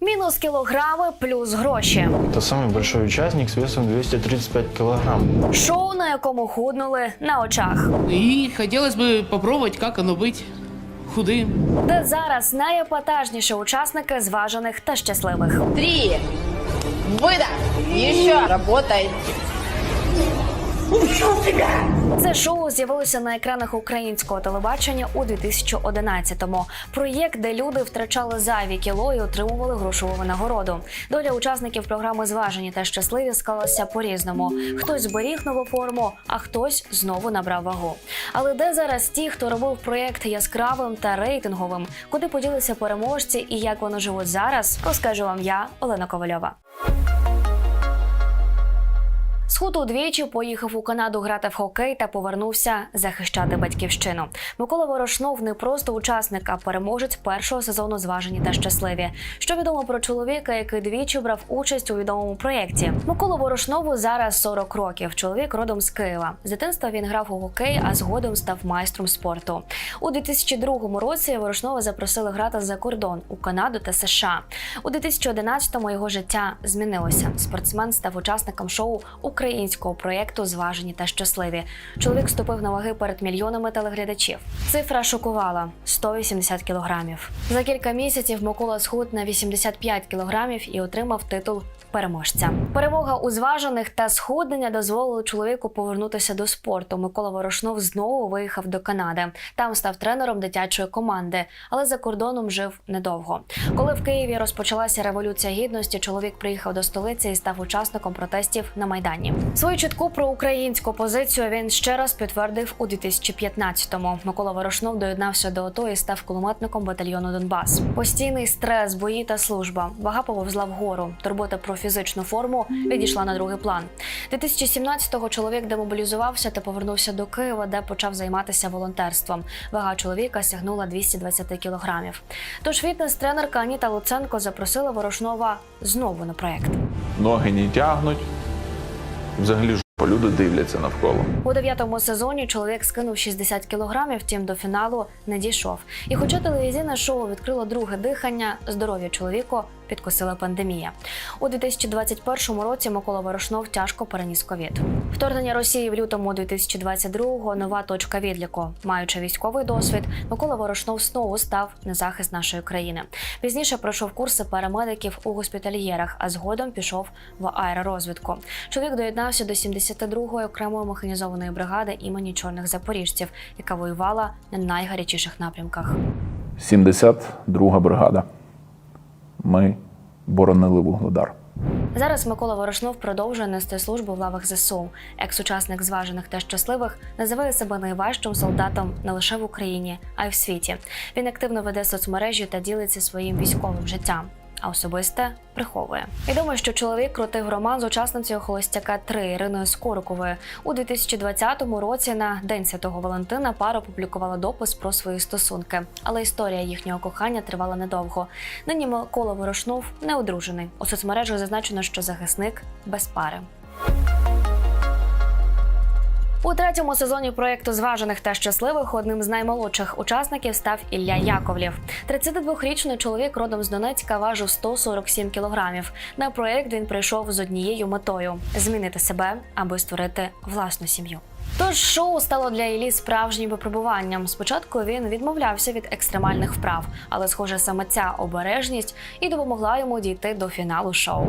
Мінус кілограми плюс гроші. Это самый большой участник с весом 235 килограмм. Шоу, на якому худнули на очах. И хотелось бы попробовать, как оно быть худым. Де зараз найепатажніші учасники зважених та щасливих. Три. Выдох. Еще. Работай. Це шоу з'явилося на екранах українського телебачення у 2011-му. Проєкт, де люди втрачали зайві кіло і отримували грошову винагороду. Доля учасників програми зважені та щасливі склалася по-різному. Хтось зберіг нову форму, а хтось знову набрав вагу. Але де зараз ті, хто робив проєкт яскравим та рейтинговим? Куди поділися переможці і як вони живуть зараз? Розкажу вам я, Олена Ковальова. Схуд удвічі поїхав у Канаду грати в хокей та повернувся захищати батьківщину. Микола Ворошнов не просто учасник, а переможець першого сезону зважені та щасливі. Що відомо про чоловіка, який двічі брав участь у відомому проєкті. Миколу Ворошнову зараз 40 років. Чоловік родом з Києва. З дитинства він грав у хокей, а згодом став майстром спорту. У 2002 році Ворошнова запросили грати за кордон у Канаду та США. У 2011-му його життя змінилося. Спортсмен став учасником шоу українського проєкту Зважені та щасливі. Чоловік ступив на ваги перед мільйонами телеглядачів. Цифра шокувала 180 кілограмів. За кілька місяців Микола схуд на 85 кілограмів і отримав титул переможця. Перемога у зважених та схуднення дозволили чоловіку повернутися до спорту. Микола Ворошнов знову виїхав до Канади. Там став тренером дитячої команди, але за кордоном жив недовго. Коли в Києві розпочалася революція гідності, чоловік приїхав до столиці і став учасником протестів на майдані. Свою чітку про українську позицію він ще раз підтвердив у 2015-му. Микола Ворошнов доєднався до ОТО і став кулеметником батальйону Донбас. Постійний стрес, бої та служба. Вага повезла вгору. Турбота про фізичну форму відійшла на другий план. 2017-го чоловік демобілізувався та повернувся до Києва, де почав займатися волонтерством. Вага чоловіка сягнула 220 кілограмів. Тож фітнес-тренерка Аніта Луценко запросила Ворошнова знову на проект. ноги не тягнуть. Взагалі люди дивляться навколо. У дев'ятому сезоні чоловік скинув 60 кілограмів, втім до фіналу не дійшов. І хоча телевізійне шоу відкрило друге дихання, здоров'я чоловіку підкосила пандемія. У 2021 році Микола Ворошнов тяжко переніс ковід. Вторгнення Росії в лютому 2022-го – нова точка відліку. Маючи військовий досвід, Микола Ворошнов знову став на захист нашої країни. Пізніше пройшов курси парамедиків у госпітальєрах, а згодом пішов в аеророзвідку. Чоловік доєднався до 72-ї окремої механізованої бригади імені чорних запоріжців, яка воювала на найгарячіших напрямках. 72 бригада. Ми боронили вугледар. Зараз Микола Ворошнов продовжує нести службу в лавах ЗСУ. Екс-учасник зважених та щасливих називає себе найважчим солдатом не лише в Україні, а й в світі. Він активно веде соцмережі та ділиться своїм військовим життям. А особисте приховує. Відомо, що чоловік крутив роман з учасницею Холостяка 3 Іриною Скориковою. У 2020 році на День Святого Валентина пара опублікувала допис про свої стосунки, але історія їхнього кохання тривала недовго. Нині Микола Ворошнов не одружений. У соцмережах зазначено, що захисник без пари. У третьому сезоні проєкту зважених та щасливих одним з наймолодших учасників став Ілля Яковлєв. 32-річний чоловік родом з Донецька важив 147 кілограмів. На проєкт він прийшов з однією метою змінити себе, аби створити власну сім'ю. Тож шоу стало для Іллі справжнім випробуванням. Спочатку він відмовлявся від екстремальних вправ, але, схоже, саме ця обережність і допомогла йому дійти до фіналу шоу.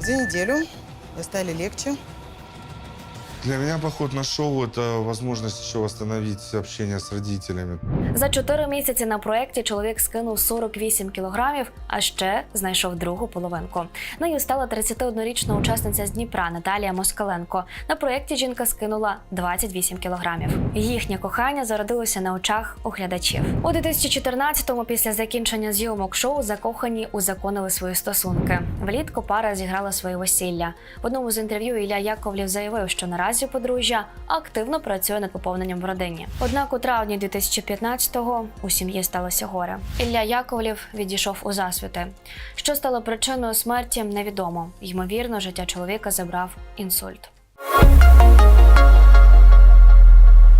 За неделю вы стали легче. Для меня поход на шоу – это возможность еще восстановить общение с родителями. За чотири місяці на проєкті чоловік скинув 48 кілограмів, а ще знайшов другу половинку. Нею стала 31-річна учасниця з Дніпра Наталія Москаленко. На проєкті жінка скинула 28 кілограмів. Їхнє кохання зародилося на очах у глядачів. У 2014-му, після закінчення зйомок шоу, закохані узаконили свої стосунки. Влітку пара зіграла своє весілля. В одному з інтерв'ю Ілля Яковлів заявив, що наразі подружжя активно працює над поповненням в родині. Однак у травні 2015-го у сім'ї сталося горе. Ілля Яковлів відійшов у засвіти. Що стало причиною смерті, невідомо. Ймовірно, життя чоловіка забрав інсульт.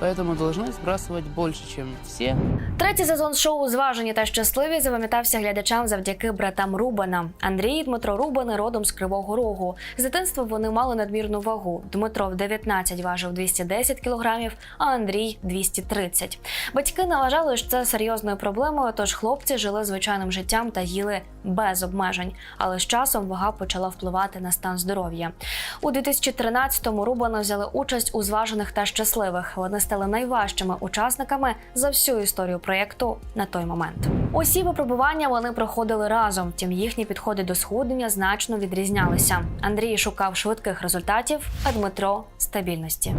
поэтому должны сбрасывать больше, чем все. Третій сезон шоу Зважені та щасливі запам'ятався глядачам завдяки братам Рубана. Андрій і Дмитро Рубани родом з Кривого Рогу. З дитинства вони мали надмірну вагу. Дмитро в 19 важив 210 кілограмів, а Андрій 230. Батьки не вважали, що це серйозною проблемою, тож хлопці жили звичайним життям та їли без обмежень. Але з часом вага почала впливати на стан здоров'я. У 2013-му Рубани взяли участь у зважених та щасливих. Вони стали найважчими учасниками за всю історію проєкту на той момент. Усі випробування вони проходили разом, втім їхні підходи до схуднення значно відрізнялися. Андрій шукав швидких результатів, а Дмитро стабільності.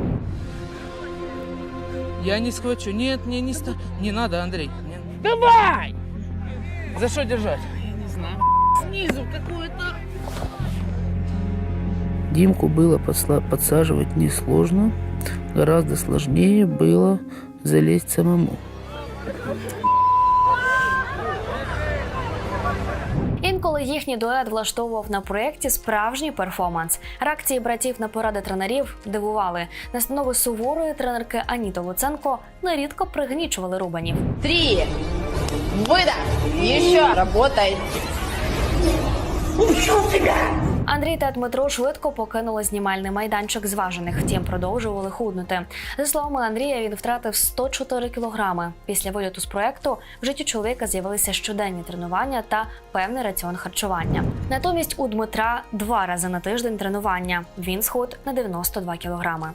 Я не схвачу. Нет, мне не ста... Не надо, Андрей. Не- Давай! За что держать? Не знаю. Снизу какое-то. Димку было подсаживать несложно. Гораздо сложнее было залезть самому. Інколи їхній дует влаштовував на проєкті справжній перформанс. Реакції братів на поради тренерів дивували. Настанови суворої тренерки Аніти Луценко нерідко пригнічували рубанів. Три. Выдох. Еще. Работай. Андрій та Дмитро швидко покинули знімальний майданчик зважених, втім продовжували худнути. За словами Андрія, він втратив 104 кілограми. Після виліту з проекту в житті чоловіка з'явилися щоденні тренування та певний раціон харчування. Натомість у Дмитра два рази на тиждень тренування. Він схуд на 92 кілограми.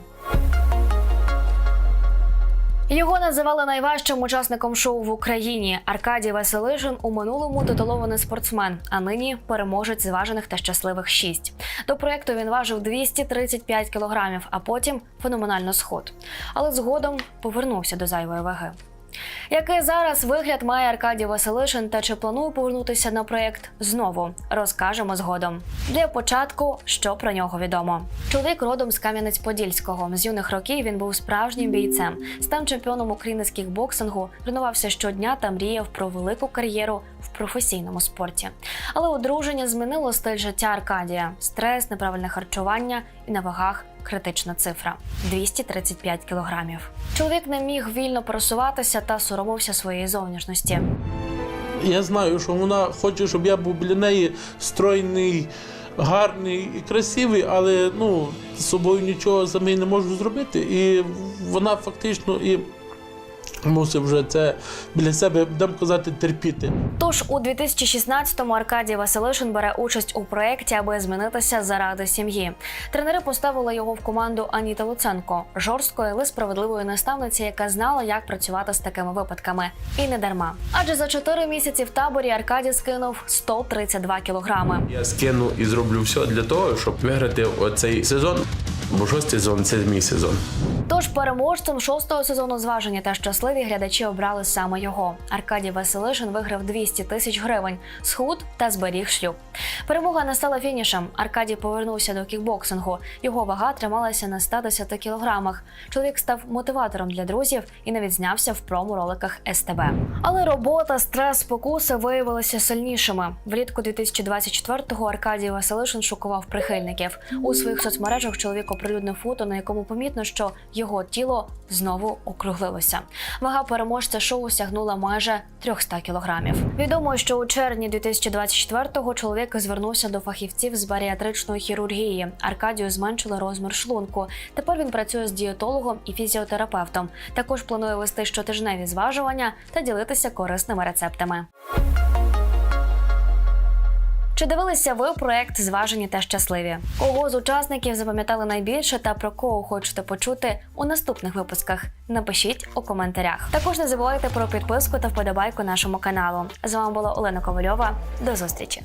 Його називали найважчим учасником шоу в Україні. Аркадій Василишин у минулому титулований спортсмен, а нині переможець зважених та щасливих шість. До проекту він важив 235 кілограмів, а потім феноменально схуд. Але згодом повернувся до зайвої ваги. Який зараз вигляд має Аркадій Василишин та чи планує повернутися на проєкт знову? Розкажемо згодом. Для початку, що про нього відомо. Чоловік родом з Кам'янець-Подільського. З юних років він був справжнім бійцем, став чемпіоном України з кікбоксингу, тренувався щодня та мріяв про велику кар'єру в професійному спорті. Але одруження змінило стиль життя Аркадія: стрес, неправильне харчування і на вагах критична цифра 235 кілограмів. Чоловік не міг вільно пересуватися та соромився своєї зовнішності. Я знаю, що вона хоче, щоб я був біля неї стройний, гарний і красивий, але ну, з собою нічого за мене не можу зробити. І вона фактично і мусить вже це біля себе, будемо казати, терпіти. Тож у 2016-му Аркадій Василишин бере участь у проєкті, аби змінитися заради сім'ї. Тренери поставили його в команду Аніта Луценко, жорсткої, але справедливої наставниці, яка знала, як працювати з такими випадками, і не дарма. Адже за 4 місяці в таборі Аркадій скинув 132 кілограми. Я скину і зроблю все для того, щоб виграти оцей сезон. Бо шостий сезон це мій сезон. Тож переможцем шостого сезону зважені та щасливі глядачі обрали саме його. Аркадій Василишин виграв 200 тисяч гривень, схуд та зберіг шлюб. Перемога не стала фінішем. Аркадій повернувся до кікбоксингу. Його вага трималася на 110 кілограмах. Чоловік став мотиватором для друзів і навіть знявся в промо-роликах СТБ. Але робота, стрес, спокуси виявилися сильнішими. Влітку 2024-го Аркадій Василишин шокував прихильників. У своїх соцмережах чоловік оприлюднив фото, на якому помітно, що його тіло знову округлилося. Вага переможця шоу сягнула майже 300 кілограмів. Відомо, що у червні 2024-го чоловік звернувся до фахівців з баріатричної хірургії. Аркадію зменшили розмір шлунку. Тепер він працює з дієтологом і фізіотерапевтом. Також планує вести щотижневі зважування та ділитися корисними рецептами. Чи дивилися ви проект Зважені та щасливі? Кого з учасників запам'ятали найбільше та про кого хочете почути у наступних випусках? Напишіть у коментарях. Також не забувайте про підписку та вподобайку нашому каналу. З вами була Олена Ковальова. До зустрічі.